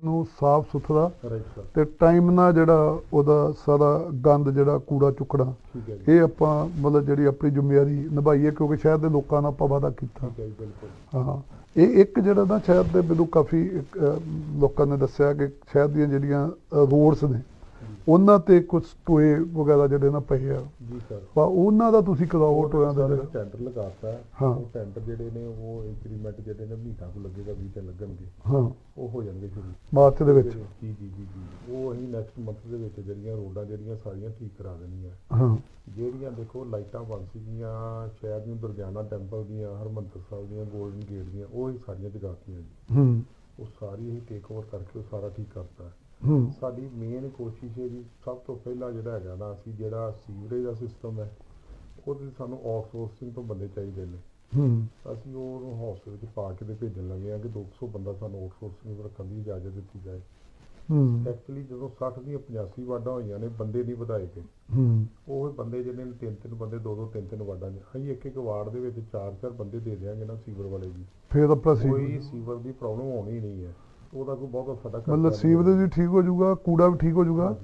ਨੂੰ ਸਾਫ਼ ਸੁਥਰਾ ਤੇ ਟਾਈਮ ਨਾਲ ਜਿਹੜਾ ਉਹਦਾ ਸਾਰਾ ਗੰਦ ਜਿਹੜਾ ਕੂੜਾ ਚੁੱਕਣਾ ਇਹ ਆਪਾਂ ਮਤਲਬ ਜਿਹੜੀ ਆਪਣੀ ਜ਼ਿੰਮੇਵਾਰੀ ਨਿਭਾਈਏ ਕਿਉਂਕਿ ਸ਼ਹਿਰ ਦੇ ਲੋਕਾਂ ਨਾਲ ਆਪਾਂ ਵਾਅਦਾ ਕੀਤਾ। ਹੈ ਇਹ ਇੱਕ ਜਿਹੜਾ ਨਾ ਸ਼ਹਿਰ ਦੇ ਮੈਨੂੰ ਕਾਫੀ ਲੋਕਾਂ ਨੇ ਦੱਸਿਆ ਕਿ ਸ਼ਹਿਰ ਦੀਆਂ ਜਿਹੜੀਆਂ ਰੋਡਸ ਨੇ ਉਹਨਾਂ ਤੇ ਕੁਝ ਟੋਏ ਵਗੈਰਾ ਜਿਹੜੇ ਨਾ ਪਏ ਆ। ਜੀ ਸਰ। ਵਾ ਉਹਨਾਂ ਦਾ ਤੁਸੀਂ ਕਰਾਓ ਟੋਇਆਂ ਦਾ ਜਿਹੜਾ ਟੈਂਡਰ ਲਗਾਤਾ ਹੈ। ਉਹ ਟੈਂਡਰ ਜਿਹੜੇ ਨੇ ਉਹ ਇੰਕਰੀਮੈਂਟ ਜਿਹੜੇ ਨੇ ਮਹੀਨਾ ਕੁ ਲੱਗੇਗਾ ਵੀਹ ਤੇ ਲੱਗਣਗੇ। ਹਾਂ। ਉਹ ਹੋ ਜਾਣਗੇ ਸ਼ੁਰੂ। ਮਾਰਚ ਦੇ ਵਿੱਚ। ਜੀ ਜੀ ਜੀ ਜੀ। ਉਹ ਅਸੀਂ ਨੈਕਸਟ ਮੰਥ ਦੇ ਵਿੱਚ ਜਿਹੜੀਆਂ ਰੋਡਾਂ ਜਿਹੜੀਆਂ ਸਾਰੀਆਂ ਠੀਕ ਕਰਾ ਦੇਣੀਆਂ। ਹਾਂ। ਜਿਹੜੀਆਂ ਦੇਖੋ ਲਾਈਟਾਂ ਬੰਦ ਸੀਗੀਆਂ ਸ਼ਹਿਰ ਨੂੰ ਦੁਰਗਿਆਨਾ ਟੈਂਪਲ ਦੀਆਂ ਹਰਮੰਦਰ ਸਾਹਿਬ ਦੀਆਂ 골ਡਨ ਗੇਟ ਦੀਆਂ ਉਹ ਹੀ ਸਾਰੀਆਂ ਜਗਾਤੀਆਂ ਜੀ। ਹੂੰ। ਉਹ ਸਾਰੀ ਅਸੀਂ ਟੇਕ ਓਵਰ ਕਰਕੇ ਉਹ ਸਾਰਾ ਠੀਕ ਕਰਤਾ। ਹੈ। ਸਾਡੀ ਮੇਨ ਕੋਸ਼ਿਸ਼ ਹੈ ਜੀ ਸਭ ਤੋਂ ਪਹਿਲਾਂ ਜਿਹੜਾ ਹੈਗਾ ਨਾ ਅਸੀਂ ਜਿਹੜਾ ਸੀਵਰੇਜ ਦਾ ਸਿਸਟਮ ਹੈ ਉਹਦੇ ਸਾਨੂੰ ਆਊਟਸੋਰਸਿੰਗ ਤੋਂ ਬੰਦੇ ਚਾਹੀਦੇ ਨੇ। ਹੂੰ। ਅਸੀਂ ਉਹਨੂੰ ਹੌਸਲੇ ਵਿੱਚ ਪਾ ਕੇ ਤੇ ਭੇਜਣ ਲੱਗੇ ਆ ਕਿ 200 ਬੰਦਾ ਸਾਨੂੰ ਆਊਟਸੋਰਸਿੰਗ ਰੱਖਣ ਦੀ ਇਜਾਜ਼ਤ ਦਿੱਤੀ ਜਾਏ। ਹੂੰ। ਐਕਚੁਅਲੀ ਜਦੋਂ 60 ਦੀਆਂ 85 ਵਾਰਡਾਂ ਹੋਈਆਂ ਨੇ ਬੰਦੇ ਨਹੀਂ ਵਧਾਏ ਗਏ। ਹੂੰ। ਉਹ ਬੰਦੇ ਜਿਹੜੇ ਨੇ ਤਿੰਨ ਤਿੰਨ ਬੰਦੇ ਦੋ ਦੋ ਤਿੰਨ ਤਿੰਨ ਵਾਰਡਾਂ ਨੇ ਅਸੀਂ ਇੱਕ ਇੱਕ ਵਾਰਡ ਦੇ ਵਿੱਚ ਚਾਰ ਚਾਰ ਬੰਦੇ ਦੇ ਦਿਆਂਗੇ ਨਾ ਸੀਵਰ ਵਾਲੇ ਜੀ। ਫਿਰ ਕੋਈ ਸੀਵਰ ਦੀ ਪ੍ਰੋਬਲਮ ਹੋਣੀ ਨਹੀਂ ਹੈ। ਉਹਦਾ ਕੋਈ ਬਹੁਤ ਸਾਡਾ ਖਰਚਾ ਮਤਲਬ ਸੀਵਰੇਜ ਵੀ ਠੀਕ ਹੋ ਜਾਊਗਾ ਕੂੜਾ ਵੀ ਠੀਕ ਹੋ ਜਾਊਗਾ।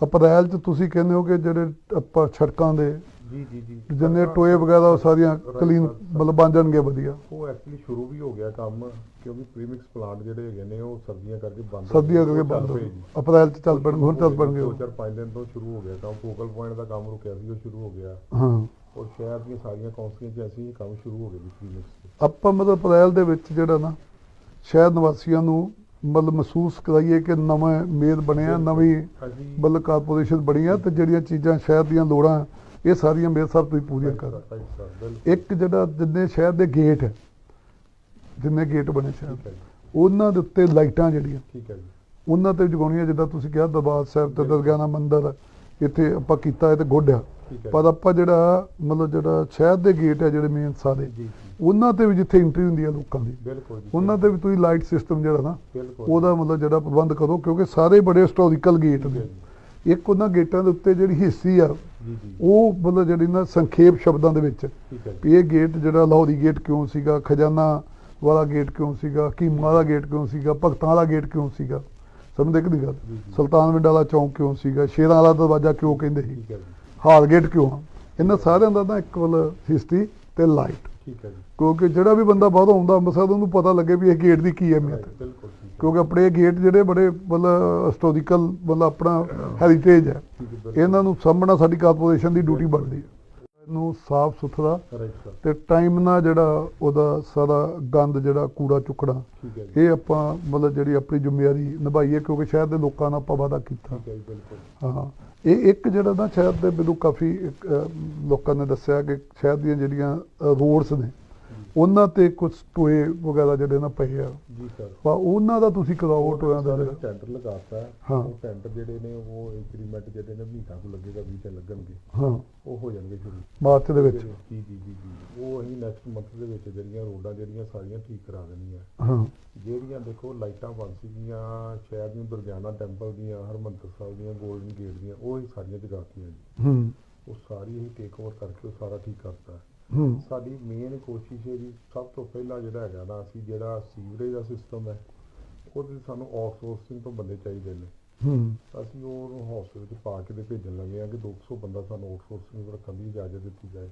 ਅਪ੍ਰੈਲ ਚ ਤੁਸੀਂ ਕਹਿੰਦੇ ਹੋ ਕਿ ਜਿਹੜੇ ਆਪਾਂ ਸੜਕਾਂ ਦੇ ਜੀ ਜੀ ਜੀ ਜਿੰਨੇ ਟੋਏ ਵਗੈਰਾ ਉਹ ਸਾਰੀਆਂ ਕਲੀਨ. ਮਤਲਬ ਬਣ ਜਾਣਗੇ ਵਧੀਆ ਉਹ ਐਕਚੁਅਲੀ ਸ਼ੁਰੂ ਵੀ ਹੋ ਗਿਆ ਕੰਮ ਕਿਉਂਕਿ ਪ੍ਰੀਮਿਕਸ ਪਲਾਂਟ ਜਿਹੜੇ ਹੈਗੇ ਨੇ ਉਹ ਸਰਦੀਆਂ ਕਰਕੇ ਬੰਦ ਸਰਦੀਆਂ ਕਰਕੇ ਬੰਦ ਹੋ। ਅਪ੍ਰੈਲ ਚ ਚੱਲ ਪੈਣਗੇ ਹੁਣ ਚੱਲ ਪੈਣਗੇ ਦੋ ਉਹ। ਚਾਰ ਪੰਜ ਦਿਨ ਤੋਂ ਸ਼ੁਰੂ ਹੋ ਗਿਆ ਕੰਮ ਫੋਕਲ ਪੁਆਇੰਟ ਦਾ ਕੰਮ ਰੁਕਿਆ ਸੀ ਉਹ ਸ਼ੁਰੂ ਹੋ ਗਿਆ ਹਾਂ ਔਰ ਸ਼ਹਿਰ ਦੀਆਂ ਸਾਰੀਆਂ ਕੌਂਸਲੀਆਂ 'ਚ ਅਸੀਂ ਕੰਮ ਸ਼ੁਰੂ ਹੋ ਗਏ ਜੀ ਪ੍ਰੀਮਿਕਸ ਆਪਾਂ ਮਤਲਬ ਅਪ੍ਰੈਲ ਦੇ ਵਿੱਚ ਜਿਹੜਾ ਨਾ ਸ਼ਹਿਰ ਨਿਵਾਸੀਆਂ ਨੂੰ ਮਤਲਬ ਮਹਿਸੂਸ ਕਰਾਈਏ ਕਿ ਨਵਾਂ ਮੇਦ ਬਣਿਆ ਨਵੀਂ ਮਤਲਬ ਕਾਰਪੋਰੇਸ਼ਨ ਬਣੀ ਆ ਤੇ ਜਿਹੜੀਆਂ ਚੀਜ਼ਾਂ ਸ਼ਹਿਰ ਦੀਆਂ ਲੋੜਾਂ ਇਹ ਸਾਰੀਆਂ ਮੇਰੇ ਸਾਹਿਬ ਤੁਸੀਂ ਪੂਰੀਆਂ ਕਰ। ਇੱਕ ਜਿਹੜਾ ਜਿੰਨੇ ਸ਼ਹਿਰ ਦੇ ਗੇਟ ਜਿੰਨੇ ਗੇਟ ਬਣੇ ਸ਼ਹਿਰ ਉਹਨਾਂ ਦੇ ਉੱਤੇ ਲਾਈਟਾਂ ਜਿਹੜੀਆਂ ਠੀਕ ਹੈ ਜੀ। ਉਹਨਾਂ ਤੇ ਜਗਾਉਣੀਆਂ ਜਿੱਦਾਂ ਤੁਸੀਂ ਕਿਹਾ ਦਰਬਾਰ ਸਾਹਿਬ ਤੇ ਦਰਗਾਨਾ ਮੰਦਿਰ ਇੱਥੇ ਆਪਾਂ ਕੀਤਾ ਹੈ ਤੇ ਗੋਡਿਆ ਪਰ ਆਪਾਂ ਜਿਹੜਾ ਮਤਲਬ ਜਿਹੜਾ ਸ਼ਹਿਰ ਦੇ ਗੇਟ ਹੈ ਜਿਹੜੇ ਮੇਨ ਸਾਰੇ ਉਹਨਾਂ ਤੇ ਵੀ ਜਿੱਥੇ ਐਂਟਰੀ ਹੁੰਦੀ ਹੈ ਲੋਕਾਂ ਦੀ। ਬਿਲਕੁਲ ਉਹਨਾਂ ਤੇ ਵੀ ਤੁਸੀਂ ਲਾਈਟ ਸਿਸਟਮ ਜਿਹੜਾ ਨਾ ਉਹਦਾ ਮਤਲਬ ਜਿਹੜਾ ਪ੍ਰਬੰਧ ਕਰੋ ਕਿਉਂਕਿ ਸਾਰੇ ਬੜੇ ਹਿਸਟੋਰੀਕਲ ਗੇਟ ਨੇ। ਇੱਕ ਉਹਨਾਂ ਗੇਟਾਂ ਦੇ ਉੱਤੇ ਜਿਹੜੀ ਹਿੱਸੀ ਆ ਉਹ ਮਤਲਬ ਜਿਹੜੀ ਨਾ ਸੰਖੇਪ ਸ਼ਬਦਾਂ ਦੇ ਵਿੱਚ। ਵੀ ਇਹ ਗੇਟ ਜਿਹੜਾ ਲਾਹੌਰੀ ਗੇਟ ਕਿਉਂ ਸੀਗਾ ਖਜ਼ਾਨਾ ਵਾਲਾ ਗੇਟ ਕਿਉਂ ਸੀਗਾ ਕੀਮਾ ਵਾਲਾ ਗੇਟ ਕਿਉਂ ਸੀਗਾ ਭਗਤਾਂ ਵਾਲਾ ਗੇਟ ਕਿਉਂ ਸੀਗਾ? ਸਮਝਦੇ ਕਿ ਨਹੀਂ ਗੱਲ? ਜੀ। ਸੁਲਤਾਨਵਿੰਡ ਵਾਲਾ ਚੌਂਕ ਕਿਉਂ ਸੀਗਾ? ਸ਼ੇਰਾਂ ਵਾਲਾ ਦਰਵਾਜ਼ਾ ਕਿਉਂ ਕਹਿੰਦੇ ਸੀ? ਹਾਲ ਗੇਟ ਕਿਉਂ? ਇਹਨਾਂ ਸਾਰਿਆਂ ਦਾ ਨਾ ਇੱਕ ਵੱਲ ਹਿਸਟਰੀ ਤੇ ਲਾਈਟ ਠੀਕ ਹੈ ਜੀ। ਕਿਉਂਕਿ ਜਿਹੜਾ ਵੀ ਬੰਦਾ ਬਾਹਰੋਂ ਆਉਂਦਾ ਅੰਮ੍ਰਿਤਸਰ ਉਹਨੂੰ ਪਤਾ ਲੱਗੇ ਵੀ ਇਹ ਗੇਟ ਦੀ ਕੀ ਅਹਿਮੀਅਤ ਹੈ। ਬਿਲਕੁਲ ਕਿਉਂਕਿ ਆਪਣੇ ਗੇਟ ਜਿਹੜੇ ਬੜੇ ਮਤਲਬ ਹਿਸਟੋਰੀਕਲ ਮਤਲਬ ਆਪਣਾ ਹੈਰੀਟੇਜ ਹੈ। ਇਹਨਾਂ ਨੂੰ ਸਾਹਮਣਾ ਸਾਡੀ ਕਾਰਪੋਰੇਸ਼ਨ ਦੀ ਡਿਊਟੀ ਬਣਦੀ ਹੈ। ਇਹਨੂੰ ਸਾਫ਼ ਸੁਥਰਾ ਤੇ ਟਾਈਮ ਨਾਲ ਜਿਹੜਾ ਉਹਦਾ ਸਾਰਾ ਗੰਦ ਜਿਹੜਾ ਕੂੜਾ ਚੁੱਕਣਾ ਇਹ ਆਪਾਂ ਮਤਲਬ ਜਿਹੜੀ ਆਪਣੀ ਜ਼ਿੰਮੇਵਾਰੀ ਨਿਭਾਈਏ ਕਿਉਂਕਿ ਸ਼ਹਿਰ ਦੇ ਲੋਕਾਂ ਨਾਲ ਆਪਾਂ ਵਾਅਦਾ ਕੀਤਾ। ਹੈ ਇਹ ਇੱਕ ਜਿਹੜਾ ਨਾ ਸ਼ਹਿਰ ਦੇ ਮੈਨੂੰ ਕਾਫੀ ਲੋਕਾਂ ਨੇ ਦੱਸਿਆ ਕਿ ਸ਼ਹਿਰ ਦੀਆਂ ਜਿਹੜੀਆਂ ਰੋਡਸ ਨੇ ਉਹਨਾਂ ਤੇ ਕੁਝ ਟੋਏ ਵਗੈਰਾ ਜਿਹੜੇ ਨਾ ਪਏ ਆ। ਜੀ ਸਰ। ਵਾ ਉਹਨਾਂ ਦਾ ਤੁਸੀਂ ਕਰਾਓ ਟੋਇਆਂ ਦਾ ਟੈਂਡਰ ਲਗਾਤਾ। ਹੈ। ਹਾਂ। ਉਹ ਟੈਂਡਰ ਜਿਹੜੇ ਨੇ ਉਹ ਇੰਕਰੀਮੈਂਟ ਜਿਹੜੇ ਨੇ ਮਹੀਨਾ ਕੁ ਲੱਗੇਗਾ ਤੇ ਲੱਗਣਗੇ। ਹਾਂ। ਉਹ ਹੋ ਜਾਣਗੇ ਸ਼ੁਰੂ। ਮਾਰਚ ਦੇ ਵਿੱਚ। ਜੀ ਜੀ ਜੀ ਜੀ। ਉਹ ਅਸੀਂ ਨੈਕਸਟ ਮੰਥ ਦੇ ਵਿੱਚ ਜਿਹੜੀਆਂ ਰੋਡਾਂ ਜਿਹੜੀਆਂ ਸਾਰੀਆਂ ਠੀਕ ਕਰਾ ਦੇਣੀਆਂ। ਹਾਂ। ਜਿਹੜੀਆਂ ਦੇਖੋ ਲਾਈਟਾਂ ਬੰਦ ਸੀਗੀਆਂ ਸ਼ਹਿਰ ਨੂੰ ਦੁਰਗਿਆਨਾ ਟੈਂਪਲ ਦੀਆਂ ਹਰਮੰਦਰ ਸਾਹਿਬ ਦੀਆਂ 골ਡਨ ਗੇਟ ਦੀਆਂ ਉਹ ਹੀ ਸਾਰੀਆਂ ਜਗਾਤੀਆਂ ਜੀ। ਹੂੰ। ਉਹ ਸਾਰੀ ਅਸੀਂ ਟੇਕ ਓਵਰ ਕਰਕੇ ਉਹ ਸਾਰਾ ਠੀਕ ਕਰਤਾ। ਸਾਡੀ ਮੇਨ ਕੋਸ਼ਿਸ਼ ਹੈ ਜੀ ਸਭ ਤੋਂ ਪਹਿਲਾਂ ਜਿਹੜਾ ਹੈਗਾ ਨਾ ਅਸੀਂ ਜਿਹੜਾ ਸੀਵਰੇਜ ਦਾ ਸਿਸਟਮ ਹੈ ਉਹਦੇ ਸਾਨੂੰ ਆਊਟਸੋਰਸਿੰਗ ਤੋਂ ਬੰਦੇ ਚਾਹੀਦੇ ਨੇ। ਹੂੰ। ਅਸੀਂ ਉਹਨੂੰ ਹੌਸਲੇ ਵਿੱਚ ਪਾ ਕੇ ਤੇ ਭੇਜਣ ਲੱਗੇ ਆ ਕਿ 200 ਬੰਦਾ ਸਾਨੂੰ ਆਊਟਸੋਰਸਿੰਗ ਰੱਖਣ ਦੀ ਇਜਾਜ਼ਤ ਦਿੱਤੀ ਜਾਏ।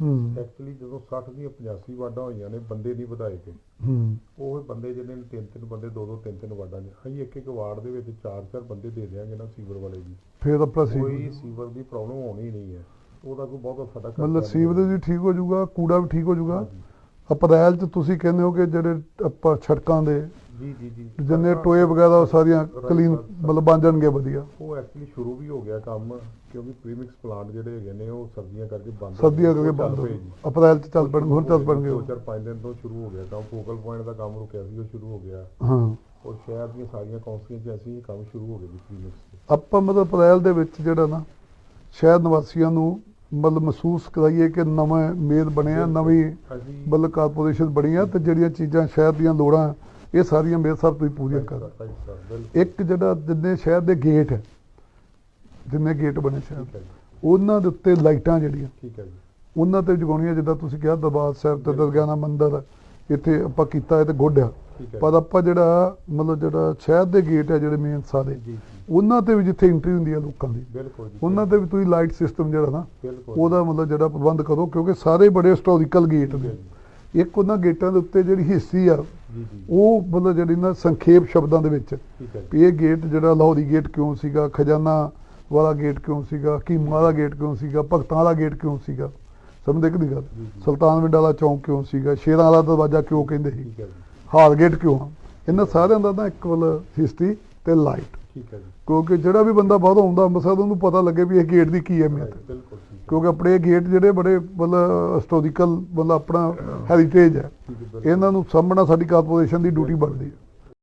ਹੂੰ। ਐਕਚੁਅਲੀ ਜਦੋਂ 60 ਦੀਆਂ 85 ਵਾਰਡਾਂ ਹੋਈਆਂ ਨੇ ਬੰਦੇ ਨਹੀਂ ਵਧਾਏ ਗਏ। ਹੂੰ। ਉਹ ਬੰਦੇ ਜਿਹੜੇ ਨੇ ਤਿੰਨ ਤਿੰਨ ਬੰਦੇ ਦੋ ਦੋ ਤਿੰਨ ਤਿੰਨ ਵਾਰਡਾਂ ਨੇ ਅਸੀਂ ਇੱਕ ਇੱਕ ਵਾਰਡ ਦੇ ਵਿੱਚ ਚਾਰ ਚਾਰ ਬੰਦੇ ਦੇ ਦਿਆਂਗੇ ਨਾ ਸੀਵਰ ਵਾਲੇ ਜੀ। ਫਿਰ ਆਪਣਾ ਕੋਈ ਸੀਵਰ ਦੀ ਪ੍ਰੋਬਲਮ ਹੋਣੀ ਨਹੀਂ ਹੈ। ਉਹਦਾ ਕੋਈ ਬਹੁਤ ਸਾਡਾ ਖਰਚਾ ਮਤਲਬ ਸੀਵਰੇਜ ਵੀ ਠੀਕ ਹੋ ਜਾਊਗਾ ਕੂੜਾ ਵੀ ਠੀਕ ਹੋ ਜਾਊਗਾ। ਅਪ੍ਰੈਲ ਚ ਤੁਸੀਂ ਕਹਿੰਦੇ ਹੋ ਕਿ ਜਿਹੜੇ ਆਪਾਂ ਸੜਕਾਂ ਦੇ ਜੀ ਜੀ ਜੀ ਜਿੰਨੇ ਟੋਏ ਵਗੈਰਾ ਉਹ ਸਾਰੀਆਂ ਕਲੀਨ. ਮਤਲਬ ਬਣ ਜਾਣਗੇ ਵਧੀਆ ਉਹ ਐਕਚੁਅਲੀ ਸ਼ੁਰੂ ਵੀ ਹੋ ਗਿਆ ਕੰਮ ਕਿਉਂਕਿ ਪ੍ਰੀਮਿਕਸ ਪਲਾਂਟ ਜਿਹੜੇ ਹੈਗੇ ਨੇ ਉਹ ਸਰਦੀਆਂ ਕਰਕੇ ਬੰਦ ਸਰਦੀਆਂ ਕਰਕੇ ਬੰਦ ਹੋ। ਅਪ੍ਰੈਲ ਚ ਚੱਲ ਪੈਣਗੇ ਹੁਣ ਚੱਲ ਪੈਣਗੇ ਦੋ ਉਹ। ਚਾਰ ਪੰਜ ਦਿਨ ਤੋਂ ਸ਼ੁਰੂ ਹੋ ਗਿਆ ਕੰਮ ਫੋਕਲ ਪੁਆਇੰਟ ਦਾ ਕੰਮ ਰੁਕਿਆ ਸੀ ਉਹ ਸ਼ੁਰੂ ਹੋ ਗਿਆ ਹਾਂ ਔਰ ਸ਼ਹਿਰ ਦੀਆਂ ਸਾਰੀਆਂ ਕੌਂਸਲੀਆਂ 'ਚ ਇਹ ਕੰਮ ਸ਼ੁਰੂ ਹੋ ਗਏ ਜੀ ਪ੍ਰੀਮਿਕਸ ਆਪਾਂ ਮਤਲਬ ਅਪ੍ਰੈਲ ਦੇ ਵਿੱਚ ਜਿਹੜਾ ਨਾ ਸ਼ਹਿਰ ਨਿਵਾਸੀਆਂ ਨੂੰ ਮਤਲਬ ਮਹਿਸੂਸ ਕਰਾਈਏ ਕਿ ਨਵਾਂ ਮੇਦ ਬਣਿਆ ਨਵੀਂ ਮਤਲਬ ਕਾਰਪੋਰੇਸ਼ਨ ਬਣੀ ਆ ਤੇ ਜਿਹੜੀਆਂ ਚੀਜ਼ਾਂ ਸ਼ਹਿਰ ਦੀਆਂ ਲੋੜਾਂ ਇਹ ਸਾਰੀਆਂ ਮੇਰੇ ਸਾਹਿਬ ਤੁਸੀਂ ਪੂਰੀਆਂ ਕਰ। ਇੱਕ ਜਿਹੜਾ ਜਿੰਨੇ ਸ਼ਹਿਰ ਦੇ ਗੇਟ ਹੈ ਜਿੰਨੇ ਗੇਟ ਬਣੇ ਸ਼ਹਿਰ ਹੈ ਉਹਨਾਂ ਦੇ ਉੱਤੇ ਲਾਈਟਾਂ ਜਿਹੜੀਆਂ ਠੀਕ ਹੈ ਜੀ। ਉਹਨਾਂ ਤੇ ਜਗਾਉਣੀਆਂ ਜਿੱਦਾਂ ਤੁਸੀਂ ਕਿਹਾ ਦਰਬਾਰ ਸਾਹਿਬ ਤੇ। ਦਰਗਾਨਾ ਮੰਦਿਰ ਇੱਥੇ ਆਪਾਂ ਕੀਤਾ ਹੈ ਤੇ ਗੁੱਡ ਆ। ਠੀਕ ਹੈ ਪਰ ਆਪਾਂ ਜਿਹੜਾ ਮਤਲਬ ਜਿਹੜਾ ਸ਼ਹਿਰ ਦੇ ਗੇਟ ਆ ਜਿਹੜੇ ਮੇਨ ਸਾਰੇ ਉਹਨਾਂ ਤੇ ਵੀ ਜਿੱਥੇ ਐਂਟਰੀ ਹੁੰਦੀ ਆ ਲੋਕਾਂ ਦੀ। ਬਿਲਕੁਲ ਜੀ। ਉਹਨਾਂ ਤੇ ਵੀ ਤੁਸੀਂ ਲਾਈਟ ਸਿਸਟਮ ਜਿਹੜਾ ਨਾ ਉਹਦਾ ਮਤਲਬ ਜਿਹੜਾ ਪ੍ਰਬੰਧ ਕਰੋ ਕਿਉਂਕਿ ਸਾਰੇ ਬੜੇ ਹਿਸਟੋਰੀਕਲ ਗੇਟ ਨੇ। ਹੈ ਇੱਕ ਉਹਨਾਂ ਗੇਟਾਂ ਦੇ ਉੱਤੇ ਜਿਹੜੀ ਹਿੱਸੀ ਆ ਉਹ ਮਤਲਬ ਜਿਹੜੀ ਨਾ ਸੰਖੇਪ ਸ਼ਬਦਾਂ ਦੇ ਵਿੱਚ। ਹੈ ਵੀ ਇਹ ਗੇਟ ਜਿਹੜਾ ਲਾਹੌਰੀ ਗੇਟ ਕਿਉਂ ਸੀਗਾ ਖਜ਼ਾਨਾ ਵਾਲਾ ਗੇਟ ਕਿਉਂ ਸੀਗਾ ਕੀਮਾ ਵਾਲਾ ਗੇਟ ਕਿਉਂ ਸੀਗਾ ਭਗਤਾਂ ਵਾਲਾ ਗੇਟ ਕਿਉਂ ਸੀਗਾ? ਸਮਝਦੇ ਕਿ ਨਹੀਂ ਗੱਲ। ਸੁਲਤਾਨ ਵਿੰਡ ਵਾਲਾ ਚੌਂਕ ਕਿਉਂ ਸੀਗਾ? ਸ਼ੇਰਾਂ ਵਾਲਾ ਦਰਵਾਜ਼ਾ ਕਿਉਂ ਕਹਿੰਦੇ ਸੀ? ਹੈ ਹਾਲ ਗੇਟ ਕਿਉਂ ਇਹਨਾਂ ਸਾਰਿਆਂ ਦਾ ਨਾ ਇਕਵਲ ਹਿਸਟਰੀ ਤੇ ਲਾਈਟ ਠੀਕ ਹੈ ਜੀ। ਕਿਉਂਕਿ ਜਿਹੜਾ ਵੀ ਬੰਦਾ ਬਾਹਰੋਂ ਆਉਂਦਾ ਅੰਮ੍ਰਿਤਸਰ ਉਹਨੂੰ ਪਤਾ ਲੱਗੇ ਵੀ ਇਹ ਗੇਟ ਦੀ ਕੀ ਅਹਿਮੀਅਤ ਹੈ ਬਿਲਕੁਲ ਕਿਉਂਕਿ ਆਪਣੇ ਇਹ ਗੇਟ ਜਿਹੜੇ ਬੜੇ ਮਤਲਬ ਹਿਸਟੋਰੀਕਲ ਮਤਲਬ ਆਪਣਾ ਹੈਰੀਟੇਜ ਹੈ। ਇਹਨਾਂ ਨੂੰ ਸਾਂਭਣਾ ਸਾਡੀ ਕਾਰਪੋਰੇਸ਼ਨ ਦੀ ਡਿਊਟੀ ਬਣਦੀ ਹੈ।